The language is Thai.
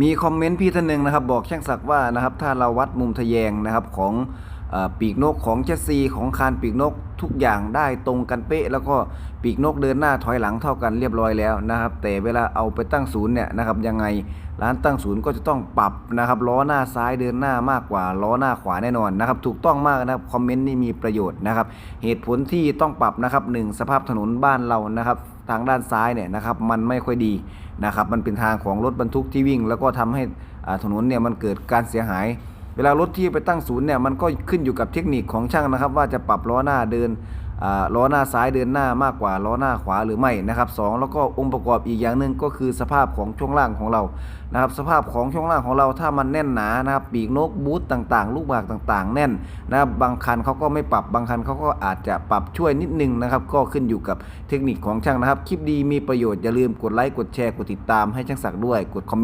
มีคอมเมนต์พี่ท่านหนึ่งนะครับ บอกช่างศักดิ์ว่านะครับถ้าเราวัดมุมทะแยงนะครับของอปีกนกของเจสซีของคานปีกนก ทุกอย่างได้ตรงกันเป๊ะ แล้วก็ปีกนกเดินหน้าถอยหลังเท่ากันเรียบร้อยแล้วนะครับ แต่เวลาเอาไปตั้งศูนย์เนี่ยนะครับยังไงร้านตั้งศูนย์ก็จะต้องปรับนะครับล้อหน้าซ้ายเดินหน้ามากกว่าล้อหน้าขวาแน่นอนนะครับ ถูกต้องมากนะครับคอมเมนต์นี่มีประโยชน์นะครับ เหตุผลที่ต้องปรับนะครับหนึ่งสภาพถนนบ้านเรานะครับทางด้านซ้ายเนี่ยนะครับมันไม่ค่อยดีนะครับ มันเป็นทางของรถบรรทุกที่วิ่ง แล้วก็ทำให้อาถนนเนี่ยมันเกิดการเสียหาย เวลารถที่ไปตั้งศูนย์เนี่ยมันก็ขึ้นอยู่กับเทคนิคของช่างนะครับ ว่าจะปรับล้อหน้าเดินล้อหน้าซ้ายเดินหน้ามากกว่าล้อหน้าขวาหรือไม่นะครับสองแล้วก็องค์ประกอบอีกอย่างหนึ่งก็คือสภาพของช่วงล่างของเรานะครับสภาพของช่วงล่างของเราถ้ามันแน่นหนานะครับปีกนกบูทต่างๆ ลูกหมากต่างๆ แน่นนะครับบางคันเขาก็ไม่ปรับบางคันเขาก็อาจจะปรับช่วยนิดนึงนะครับก็ขึ้นอยู่กับเทคนิคของช่างนะครับ คลิปดีมีประโยชน์อย่าลืมกดไลค์กดแชร์กดติดตามให้ช่างศักดิ์ด้วยกดคอมเมนต์